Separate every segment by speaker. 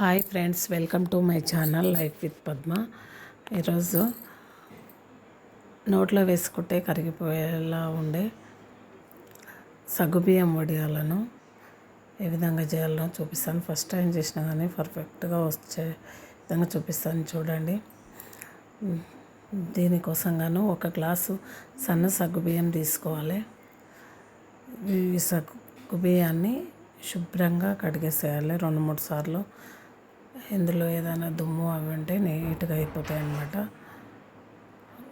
Speaker 1: Hi friends welcome to my channel life with Padma. ఈరోజు నోట్లో వేసుకుంటే కరిగిపోయేలా ఉండే సగ్గుబియ్యం వడియాలను ఏ విధంగా చేయాలో చూపిస్తాను. ఫస్ట్ టైం చేసినా కానీ పర్ఫెక్ట్గా వచ్చే విధంగా చూపిస్తాను చూడండి. దీనికోసం గాను ఒక గ్లాసు సన్న సగ్గుబియ్యం తీసుకోవాలి. ఈ సగ్గుబియ్యాన్ని శుభ్రంగా కడిగేసేయాలి రెండు మూడు సార్లు. ఇందులో ఏదైనా దుమ్ము అవి ఉంటే నీట్గా అయిపోతాయి అన్నమాట.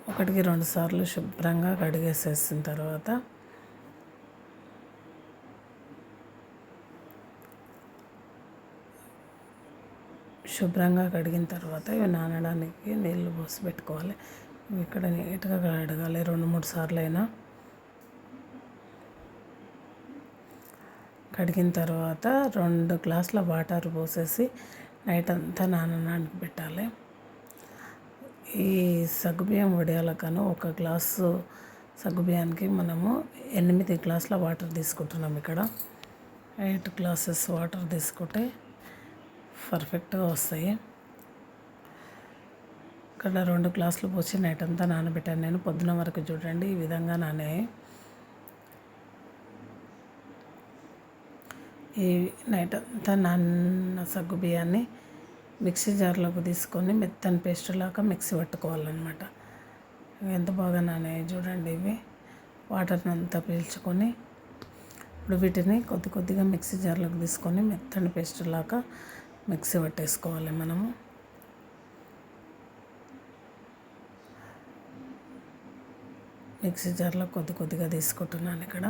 Speaker 1: ఒకటికి రెండు సార్లు శుభ్రంగా కడిగేసేసిన తర్వాత శుభ్రంగా కడిగిన తర్వాత ఇవి నానడానికి నీళ్ళు పోసి పెట్టుకోవాలి. ఇక్కడ నీట్గా కడగాలి. రెండు మూడు సార్లు అయినా కడిగిన తర్వాత రెండు గ్లాసుల వాటర్ పోసేసి నైట్ అంతా నానడానికి పెట్టాలి. ఈ సగ్గుబియ్యం వడియాలకను ఒక గ్లాసు సగ్గుబియ్యానికి మనము ఎనిమిది గ్లాసుల వాటర్ తీసుకుంటున్నాం ఇక్కడ. ఎయిట్ గ్లాసెస్ వాటర్ తీసుకుంటే పర్ఫెక్ట్గా వస్తాయి. ఇక్కడ రెండు గ్లాసులు పోసి నైట్ అంతా నానబెట్టాను. నేను పొద్దున వరకు చూడండి ఈ విధంగా నానే ఈ నైట్ అంతా నాన్న సగ్గు బియ్యాన్ని మిక్సీ జార్లోకి తీసుకొని మెత్తని పేస్ట్ లాగా మిక్సీ పట్టుకోవాలన్నమాట. ఎంత బాగా నానాయి చూడండి ఇవి. వాటర్ని అంతా పీల్చుకొని ఇప్పుడు వీటిని కొద్ది కొద్దిగా మిక్సీ జార్లోకి తీసుకొని మెత్తని పేస్ట్ లాగా మిక్సీ పట్టేసుకోవాలి మనము. మిక్సీ జార్లో కొద్ది కొద్దిగా తీసుకుంటున్నాను ఇక్కడ.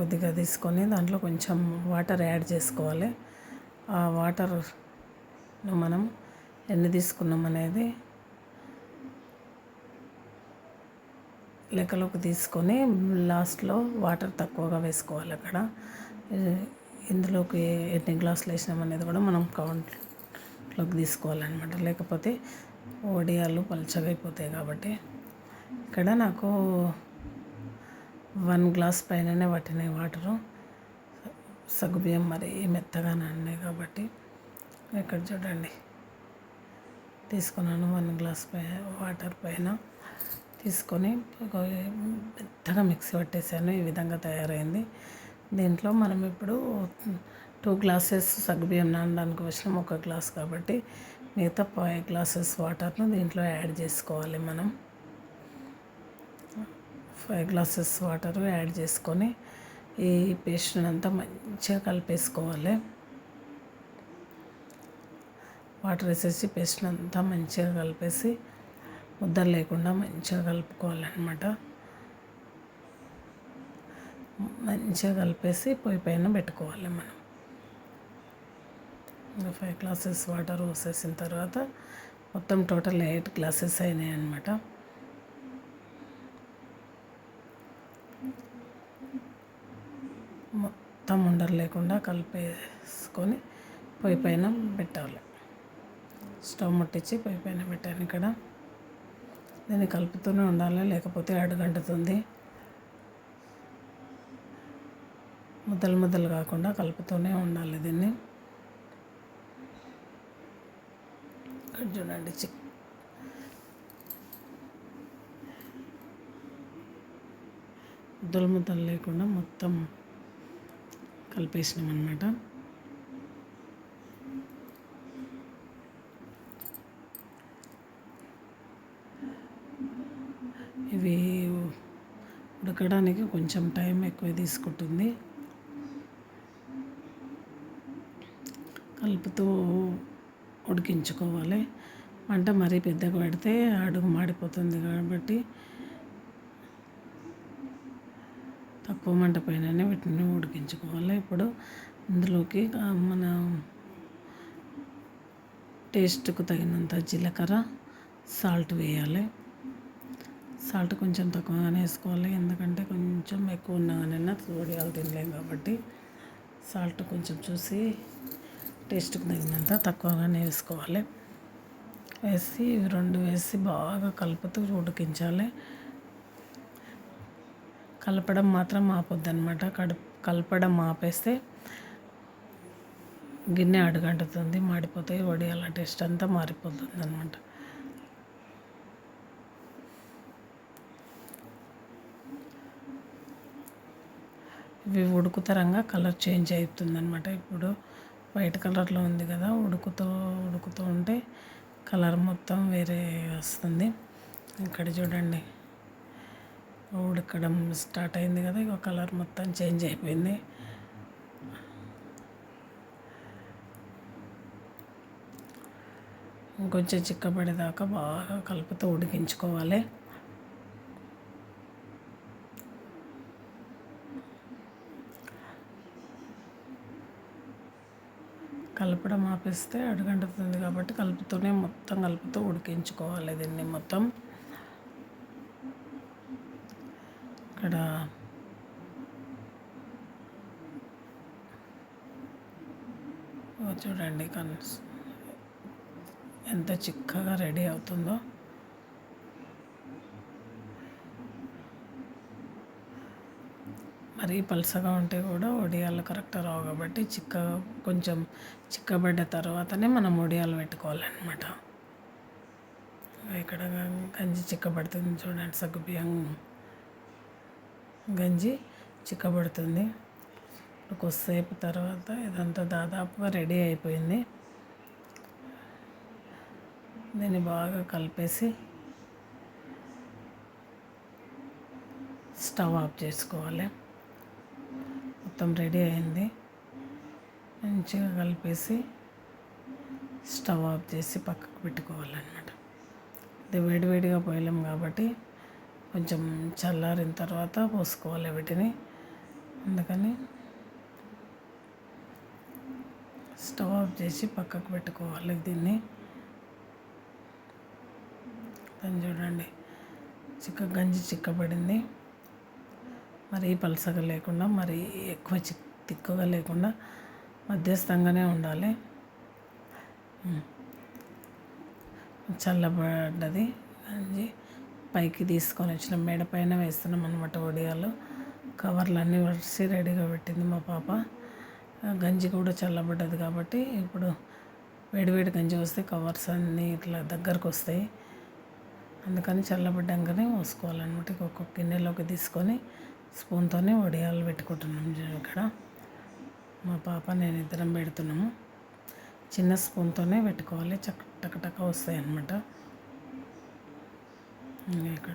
Speaker 1: కొద్దిగా తీసుకొని దాంట్లో కొంచెం వాటర్ యాడ్ చేసుకోవాలి. ఆ వాటర్ మనం ఎన్ని తీసుకున్నాం అనేది లెక్కలోకి తీసుకొని లాస్ట్లో వాటర్ తక్కువగా వేసుకోవాలి అక్కడ. ఇందులోకి ఎన్ని గ్లాసులు వేసినాం అనేది కూడా మనం కౌంట్లోకి తీసుకోవాలన్నమాట. లేకపోతే వడియాలు పలుచగా అయిపోతాయి కాబట్టి. ఇక్కడ నాకు వన్ గ్లాస్ పైననే పట్టినాయి వాటరు. సగ్గుబియ్యం మరి మెత్తగా నాన్నాయి కాబట్టి ఇక్కడ చూడండి. తీసుకున్నాను వన్ గ్లాస్ పై వాటర్ పైన. తీసుకొని మెత్తగా మిక్సీ పట్టేశాను ఈ విధంగా తయారైంది. దీంట్లో మనం ఇప్పుడు టూ గ్లాసెస్ సగ్గుబియ్యం నానడానికి వచ్చినాం. ఒక గ్లాస్ కాబట్టి మిగతా ఫైవ్ గ్లాసెస్ వాటర్ను దీంట్లో యాడ్ చేసుకోవాలి మనం. ఫైవ్ గ్లాసెస్ వాటర్ యాడ్ చేసుకొని ఈ పేస్ట్ని అంతా మంచిగా కలిపేసుకోవాలి. వాటర్ వేసేసి పేస్ట్ని అంతా మంచిగా కలిపేసి ముద్దలు లేకుండా మంచిగా కలుపుకోవాలన్నమాట. మంచిగా కలిపేసి పొయ్యి పైన పెట్టుకోవాలి మనం. ఇంకా ఫైవ్ గ్లాసెస్ వాటర్ పోసేసిన తర్వాత మొత్తం టోటల్ ఎయిట్ గ్లాసెస్ అయినాయి అన్నమాట మొత్తం ఉండలు లేకుండా కలిపేసుకొని పొయ్యి పైన పెట్టాలి. స్టవ్ ముట్టించి పొయ్యి పైన పెట్టాను ఇక్కడ. దీన్ని కలుపుతూనే ఉండాలి లేకపోతే అడుగంటుతుంది. ముద్దలు ముద్దలు కాకుండా కలుపుతూనే ఉండాలి దీన్ని. చూడండి చిక్. ముద్దలు ముద్దలు లేకుండా మొత్తం కలిపేసినాం అనమాట ఇవి ఉడకడానికి కొంచెం టైం ఎక్కువ తీసుకుంటుంది. కలుపుతూ ఉడికించుకోవాలి. మంట మరీ పెద్దగా పెడితే అడుగు మాడిపోతుంది కాబట్టి తక్కువ మంట పైననే వీటిని ఉడికించుకోవాలి. ఇప్పుడు ఇందులోకి మన టేస్ట్కు తగినంత జీలకర్ర సాల్ట్ వేయాలి. సాల్ట్ కొంచెం తక్కువగానే వేసుకోవాలి. ఎందుకంటే కొంచెం ఎక్కువ ఉన్నగానైనా వడియాలు తినలేము కాబట్టి సాల్ట్ కొంచెం చూసి టేస్ట్కి తగినంత తక్కువగానే వేసుకోవాలి. వేసి రెండు వేసి బాగా కలుపుతూ ఉడికించాలి. కలపడం మాత్రం ఆపొద్దనమాట కడు కలపడం ఆపేస్తే గిన్నె అడుగంటుతుంది మాడిపోతాయి వడియాల టేస్ట్ అంతా మారిపోతుంది అనమాట ఇవి ఉడుకుతరంగా కలర్ చేంజ్ అవుతుంది అనమాట ఇప్పుడు. వైట్ కలర్లో ఉంది కదా ఉడుకుతూ ఉడుకుతూ ఉంటే కలర్ మొత్తం వేరే వస్తుంది. ఇక్కడ చూడండి. ఉడకడం స్టార్ట్ అయింది కదా ఇక కలర్ మొత్తం చేంజ్ అయిపోయింది. ఇంకొంచెం చిక్కబడేదాకా బాగా కలుపుతూ ఉడికించుకోవాలి. కలపడం ఆపేస్తే అడుగంటుతుంది కాబట్టి కలుపుతూనే మొత్తం కలుపుతూ ఉడికించుకోవాలి దీన్ని మొత్తం. ఇక్కడ చూడండి కన్స్ ఎంత చిక్కగా రెడీ అవుతుందో. మరీ పలసగా ఉంటే కూడా ఒడియాలు కరెక్ట్ రావు కాబట్టి చిక్క కొంచెం చిక్కబడ్డ తర్వాతనే మనం ఒడియాలు పెట్టుకోవాలన్నమాట. ఇక్కడ గంజి చిక్కబడుతుంది చూడండి సగ్గుబియ్యం గంజి చిక్కబడుతుంది. కొద్దిసేపు తర్వాత ఇదంతా దాదాపుగా రెడీ అయిపోయింది. దీన్ని బాగా కలిపేసి స్టవ్ ఆఫ్ చేసుకోవాలి. మొత్తం రెడీ అయింది. మంచిగా కలిపేసి స్టవ్ ఆఫ్ చేసి పక్కకు పెట్టుకోవాలన్నమాట. ఇది వేడివేడిగా పోయలేం కాబట్టి కొంచెం చల్లారిన తర్వాత పోసుకోవాలి వీటిని. అందుకని స్టవ్ ఆఫ్ చేసి పక్కకు పెట్టుకోవాలి దీన్ని. దాన్ని చూడండి. చిక్క గంజి చిక్కబడింది మరీ పలసగా లేకుండా మరీ ఎక్కువ చిక్ తిక్కుగా లేకుండా మధ్యస్థంగానే ఉండాలి. చల్లబడ్డది గంజి. పైకి తీసుకొని వచ్చిన మేడ పైన వేస్తున్నాం అనమాట వడియాలు కవర్లన్నీ వరిసి రెడీగా పెట్టింది మా పాప. గంజి కూడా చల్లబడ్డది కాబట్టి ఇప్పుడు వేడివేడి గంజి వస్తే కవర్స్ అన్నీ ఇట్లా దగ్గరకు వస్తాయి. అందుకని చల్లబడ్డాకనే పోసుకోవాలన్నమాట. ఒక్కొక్క గిన్నెలోకి తీసుకొని స్పూన్తోనే వడియాలు పెట్టుకుంటున్నాం ఇక్కడ మా పాప నేను ఇద్దరం పెడుతున్నాము. చిన్న స్పూన్తోనే పెట్టుకోవాలి. చక్క టక వస్తాయి అన్నమాట ఇక్కడ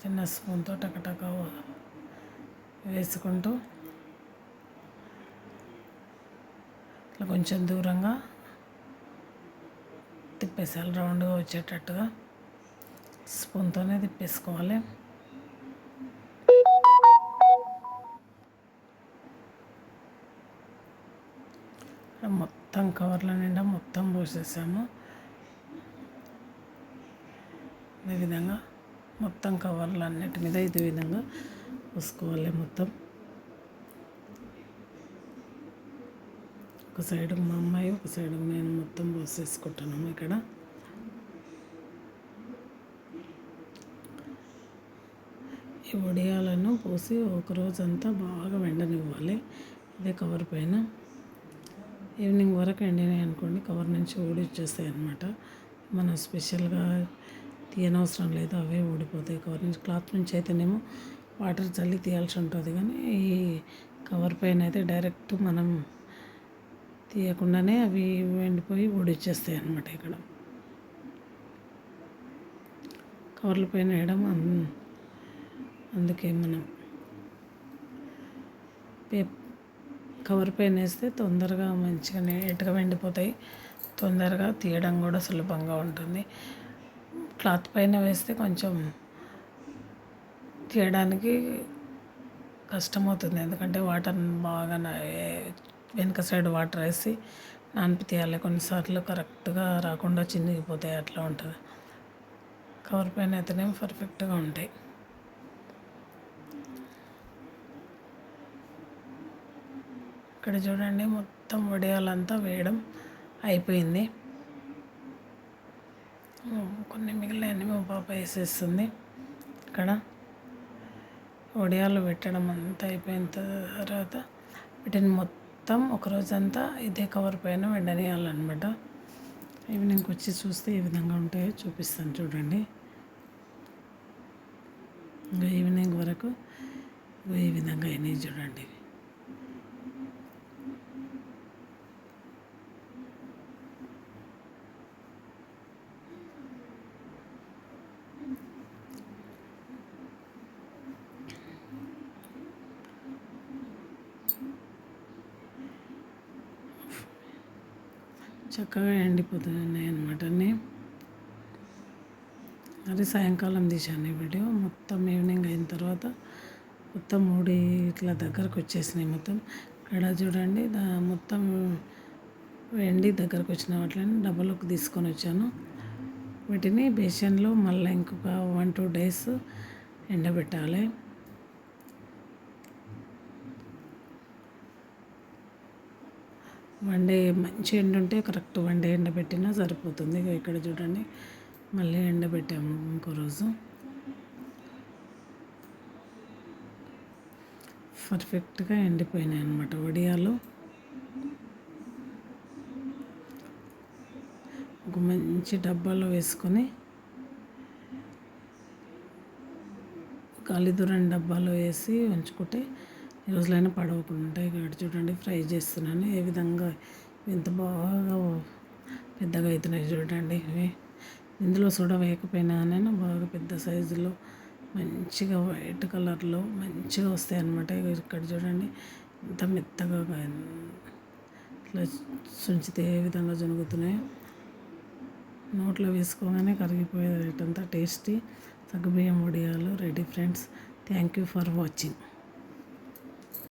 Speaker 1: చిన్న స్పూన్తో టకటక వేసుకుంటూ ఇట్లా కొంచెం దూరంగా తిప్పేసాలి రౌండ్గా వచ్చేటట్టుగా స్పూన్తోనే తిప్పేసుకోవాలి. మొత్తం కవర్ల నిండా మొత్తం పోసేసాము. ఈ విధంగా మొత్తం కవర్లు అన్నిటి మీద ఇదే విధంగా పోసుకోవాలి మొత్తం. ఒక సైడ్ మా అమ్మాయి ఒక సైడ్ నేను మొత్తం పోసేసుకుంటున్నాము ఇక్కడ. ఈ వడియాలను పోసి ఒక రోజంతా బాగా వెండనివ్వాలి. ఇదే కవర్ పైన. ఈవినింగ్ వరకు ఎండినాయి అనుకోండి కవర్ నుంచి ఊడిచ్చేస్తాయి అనమాట మనం స్పెషల్గా తీయనవసరం లేదు అవే ఊడిపోతాయి. కవర్ నుంచి క్లాత్ నుంచి అయితేనేమో వాటర్ చల్లి తీయాల్సి ఉంటుంది. కానీ ఈ కవర్ పైన అయితే డైరెక్ట్ మనం తీయకుండానే అవి ఎండిపోయి ఊడిచ్చేస్తాయి అన్నమాట ఇక్కడ. కవర్ల పైన వేయడం అందుకే మనం పే కవర్ పైన వేస్తే తొందరగా మంచిగా నీట్గా వెండిపోతాయి తొందరగా తీయడం కూడా సులభంగా ఉంటుంది. క్లాత్ పైన వేస్తే కొంచెం తీయడానికి కష్టమవుతుంది. ఎందుకంటే వాటర్ బాగా వెనుక సైడ్ వాటర్ వేసి నానిపి తీయాలి. కొన్నిసార్లు కరెక్ట్గా రాకుండా చినిగిపోతాయి. అట్లా ఉంటుంది. కవర్ పైన అయితేనే పర్ఫెక్ట్గా ఉంటాయి. ఇక్కడ చూడండి మొత్తం వడియాలంతా వేయడం అయిపోయింది. పాప వేసేస్తుంది. ఇక్కడ వడియాలు పెట్టడం అంతా అయిపోయిన తర్వాత వీటిని మొత్తం ఒక రోజంతా ఇదే కవర్ పైన వెండనేయాలన్నమాట. ఈవినింగ్కి వచ్చి చూస్తే ఏ విధంగా ఉంటాయో చూపిస్తాను చూడండి. ఇంకా ఈవినింగ్ వరకు ఈ విధంగా అయినాయి చూడండి. ఇవి. చక్కగా ఎండిపోతున్నాయి అనమాట అది సాయంకాలం తీశాను ఈ వీడియో. మొత్తం ఈవినింగ్ అయిన తర్వాత మొత్తం మూడు ఇట్లా దగ్గరకు వచ్చేసినాయి మొత్తం. ఇక్కడ చూడండి దా మొత్తం ఎండి దగ్గరకు వచ్చిన వాటిని డబ్బలోకి తీసుకొని వచ్చాను. వీటిని బేసన్లో మళ్ళీ ఇంకొక వన్ టూ డేస్ ఎండబెట్టాలి. వన్ డే మంచి ఎండ ఉంటే కరెక్ట్ వన్ డే ఎండబెట్టినా సరిపోతుంది. ఇక్కడ చూడండి మళ్ళీ ఎండబెట్టాము ఇంకో రోజు. పర్ఫెక్ట్గా ఎండిపోయినాయి అన్నమాట వడియాలు. ఒక మంచి డబ్బాలో వేసుకొని కాలిదూరం డబ్బాలో వేసి ఉంచుకుంటే ఈ రోజులైనా పడవకుండా ఉంటాయి చూడండి ఫ్రై చేస్తున్నాను. ఏ విధంగా ఎంత బాగా పెద్దగా అవుతున్నాయి చూడండి. ఇవి ఇందులో సోడా వేయకపోయినా నేను బాగా పెద్ద సైజులో మంచిగా వైట్ కలర్లో మంచిగా వస్తాయి అన్నమాట ఇక్కడ చూడండి ఎంత మెత్తగా ఇట్లా సుంచితే ఏ విధంగా జరుగుతున్నాయో నోట్లో వేసుకోగానే కరిగిపోయేటంత టేస్టీ. సగ్గుబియ్యం వడియాలు ready friends. Thank you for watching.